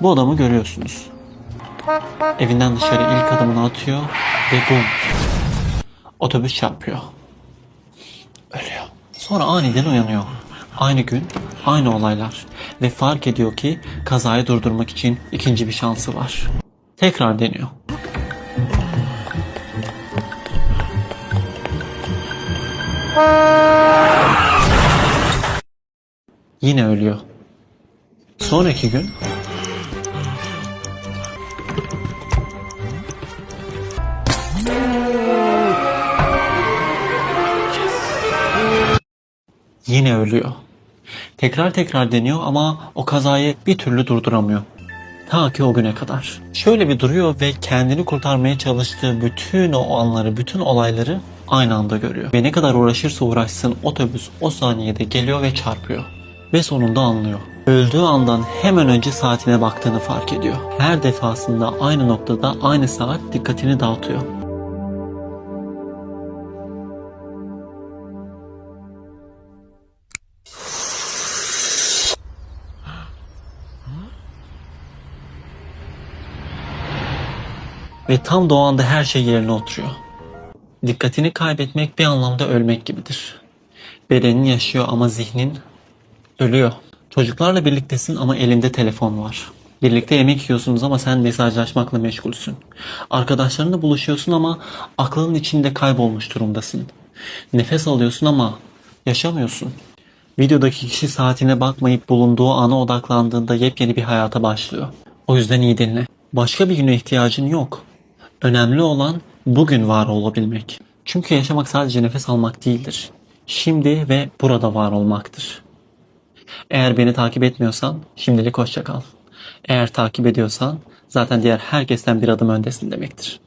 Bu adamı görüyorsunuz. Evinden dışarı ilk adımını atıyor ve bum. Otobüs çarpıyor. Ölüyor. Sonra aniden uyanıyor. Aynı gün, aynı olaylar. Ve fark ediyor ki kazayı durdurmak için ikinci bir şansı var. Tekrar deniyor. Yine ölüyor. Sonraki gün yine ölüyor. Tekrar tekrar deniyor ama o kazayı bir türlü durduramıyor. Ta ki o güne kadar. Şöyle bir duruyor ve kendini kurtarmaya çalıştığı bütün o anları, bütün olayları aynı anda görüyor. Ve ne kadar uğraşırsa uğraşsın otobüs o saniyede geliyor ve çarpıyor. Ve sonunda anlıyor. Öldüğü andan hemen önce saatine baktığını fark ediyor. Her defasında aynı noktada aynı saat dikkatini dağıtıyor. Ve tam o anda her şey yerine oturuyor. Dikkatini kaybetmek bir anlamda ölmek gibidir. Bedenin yaşıyor ama zihnin ölüyor. Çocuklarla birliktesin ama elinde telefon var. Birlikte yemek yiyorsunuz ama sen mesajlaşmakla meşgulsün. Arkadaşlarınla buluşuyorsun ama aklının içinde kaybolmuş durumdasın. Nefes alıyorsun ama yaşamıyorsun. Videodaki kişi saatine bakmayıp bulunduğu ana odaklandığında yepyeni bir hayata başlıyor. O yüzden iyi dinle. Başka bir güne ihtiyacın yok. Önemli olan bugün var olabilmek. Çünkü yaşamak sadece nefes almak değildir. Şimdi ve burada var olmaktır. Eğer beni takip etmiyorsan şimdilik hoşça kal. Eğer takip ediyorsan zaten diğer herkesten bir adım öndesin demektir.